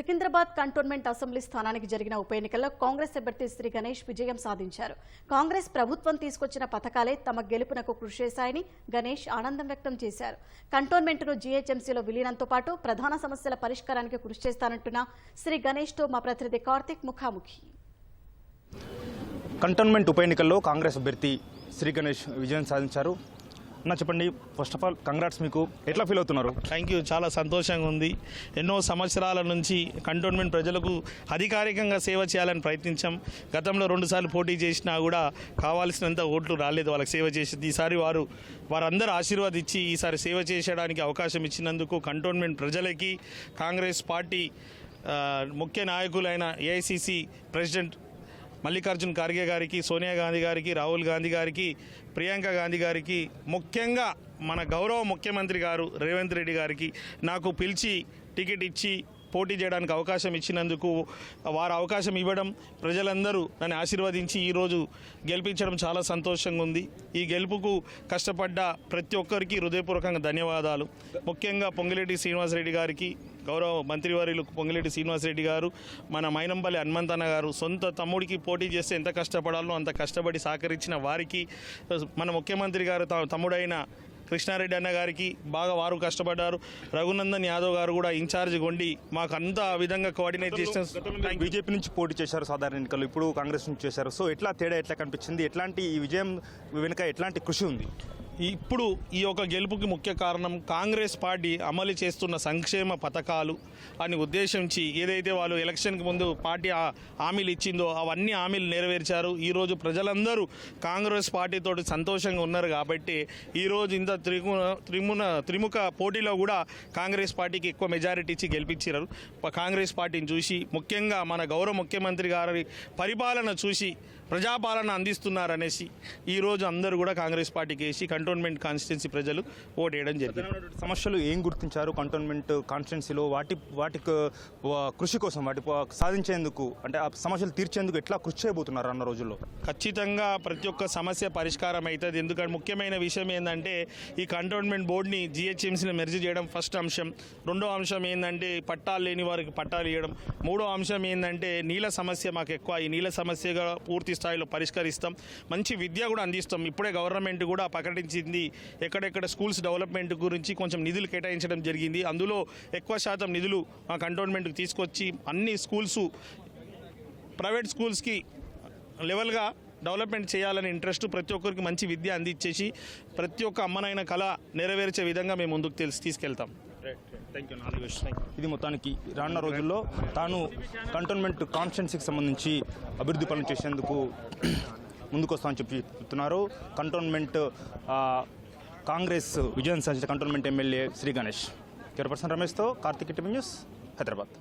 Secunderabad cantonment assembly స్థానానికి జరిగిన ఉప ఎన్నికల్లో కాంగ్రెస్ అభ్యర్థి శ్రీ గణేష్ విజయం సాధించారు. కాంగ్రెస్ ప్రభుత్వం తీసుకొచ్చిన పథకాలే తమ గెలుపునకు కృషి చేశాయని గణేష్ ఆనందం వ్యక్తం చేశారు. కంటోన్మెంట్ను జీహెచ్ఎంసీలో విలీనంతో పాటు ప్రధాన సమస్యల పరిష్కారానికి కృషి చేస్తానంటున్న శ్రీ గణేష్తో మా ప్రతినిధి కార్తీక్ ముఖాముఖి. కంటోన్మెంట్ ఉప ఎన్నికల్లో కాంగ్రెస్ అభ్యర్థి శ్రీ గణేష్ విజయం సాధించారు. అన్న చెప్పండి. ఫస్ట్ ఆఫ్ ఆల్ కంగ్రాట్స్ మీకు. ఎట్లా ఫీల్ అవుతున్నారు? థ్యాంక్ యూ చాలా సంతోషంగా ఉంది. ఎన్నో సంవత్సరాల నుంచి కంటోన్మెంట్ ప్రజలకు అధికారికంగా సేవ చేయాలని ప్రయత్నించాం. గతంలో రెండుసార్లు పోటీ చేసినా కూడా కావాల్సినంత ఓట్లు రాలేదు వాళ్ళకి సేవ చేసింది. ఈసారి వారు వారందరూ ఆశీర్వాదించి ఈసారి సేవ చేసేయడానికి అవకాశం ఇచ్చినందుకు కంటోన్మెంట్ ప్రజలకి కాంగ్రెస్ పార్టీ ముఖ్య నాయకులైన ఏఐసిసి ప్రెసిడెంట్ మల్లికార్జున్ ఖార్గే గారికి సోనియా గాంధీ గారికి రాహుల్ గాంధీ గారికి ప్రియాంక గాంధీ గారికి ముఖ్యంగా మన గౌరవ ముఖ్యమంత్రి గారు రేవంత్ రెడ్డి గారికి నాకు పిలిచి టికెట్ ఇచ్చి పోటీ చేయడానికి అవకాశం ఇచ్చినందుకు వారు అవకాశం ఇవ్వడం ప్రజలందరూ నన్ను ఆశీర్వదించి ఈరోజు గెలిపించడం చాలా సంతోషంగా ఉంది. ఈ గెలుపుకు కష్టపడ్డ ప్రతి ఒక్కరికి హృదయపూర్వకంగా ధన్యవాదాలు. ముఖ్యంగా పొంగిరెడ్డి శ్రీనివాసరెడ్డి గారికి గౌరవ మంత్రివర్యులు పొంగిరెడ్డి శ్రీనివాసరెడ్డి గారు మన మైనంపల్లి హనుమంతన్న గారు సొంత తమ్ముడికి పోటీ చేస్తే ఎంత కష్టపడాలో అంత కష్టపడి సహకరించిన వారికి మన ముఖ్యమంత్రి గారు తమ్ముడైన కృష్ణారెడ్డి అన్న గారికి బాగా వారు కష్టపడ్డారు. రఘునందన్ యాదవ్ గారు కూడా ఇన్ఛార్జ్ కొండి మాకు అంత విధంగా కోఆర్డినేట్ చేసిన బీజేపీ నుంచి పోటీ చేశారు సాధారణ ఎన్నికల్లో ఇప్పుడు కాంగ్రెస్ నుంచి చేశారు. సో ఎట్లా తేడా ఎట్లా కనిపించింది? ఎట్లాంటి ఈ విజయం వెనుక ఎట్లాంటి కృషి ఉంది? ఇప్పుడు ఈ యొక్క గెలుపుకి ముఖ్య కారణం కాంగ్రెస్ పార్టీ అమలు చేస్తున్న సంక్షేమ పథకాలు అని ఉద్దేశించి ఏదైతే వాళ్ళు ఎలక్షన్కి ముందు పార్టీ హామీలు ఇచ్చిందో అవన్నీ హామీలు నెరవేర్చారు. ఈరోజు ప్రజలందరూ కాంగ్రెస్ పార్టీతో సంతోషంగా ఉన్నారు కాబట్టి ఈరోజు ఇంత త్రిగుణ త్రిమున త్రిముఖ పోటీలో కూడా కాంగ్రెస్ పార్టీకి ఎక్కువ మెజారిటీ ఇచ్చి గెలిపించారు. కాంగ్రెస్ పార్టీని చూసి ముఖ్యంగా మన గౌరవ ముఖ్యమంత్రి గారి పరిపాలన చూసి ప్రజాపాలన అందిస్తున్నారనేసి ఈరోజు అందరూ కూడా కాంగ్రెస్ పార్టీకి వేసి కంటోన్మెంట్ కాన్స్టిట్యున్సీ ప్రజలు ఓటేయడం జరిగింది. సమస్యలు ఏం గుర్తించారు కంటోన్మెంట్ కాన్స్టిట్యున్సీలో? వాటి వాటికి వా- కృషి కోసం వాటి సాధించేందుకు అంటే ఆ సమస్యలు తీర్చేందుకు ఎట్లా కృషి చేయబోతున్నారు అన్న రోజుల్లో? ఖచ్చితంగా ప్రతి ఒక్క సమస్య పరిష్కారం అవుతుంది. ఎందుకంటే ముఖ్యమైన విషయం ఏంటంటే ఈ కంటోన్మెంట్ బోర్డుని జిహెచ్ఎంసీని మెర్జ్ చేయడం ఫస్ట్ అంశం. రెండో అంశం ఏంటంటే పట్టాలు లేని వారికి పట్టాలు ఇవ్వడం. మూడో అంశం ఏంటంటే నీళ్ళ సమస్య మాకు ఎక్కువ. ఈ నీళ్ళ సమస్యగా పూర్తి స్థాయిలో పరిష్కరిస్తాం. మంచి విద్య కూడా అందిస్తాం. ఇప్పుడే గవర్నమెంట్ కూడా ప్రకటించింది ఎక్కడెక్కడ స్కూల్స్ డెవలప్మెంట్ గురించి కొంచెం నిధులు కేటాయించడం జరిగింది. అందులో ఎక్కువ శాతం నిధులు మా కంటోన్మెంట్కి తీసుకొచ్చి అన్ని స్కూల్స్ ప్రైవేట్ స్కూల్స్కి లెవెల్గా డెవలప్మెంట్ చేయాలనే ఇంట్రెస్ట్ ప్రతి ఒక్కరికి మంచి విద్య అందించేసి ప్రతి ఒక్క అమ్మనైన కళ నెరవేర్చే విధంగా మేము ముందుకు తెలిసి తీసుకెళ్తాం. ఇది మొత్తానికి రానున్న రోజుల్లో తాను కంటోన్మెంట్ కాన్స్టిట్యున్సీకి సంబంధించి అభివృద్ధి పనులు చేసేందుకు ముందుకొస్తామని చెప్పి చెప్తున్నారు. కంటోన్మెంట్ కాంగ్రెస్ విజయం సాధించిన cantonment MLA Shri Ganesh. Cameraperson రమేష్తో Karthik TV news Hyderabad.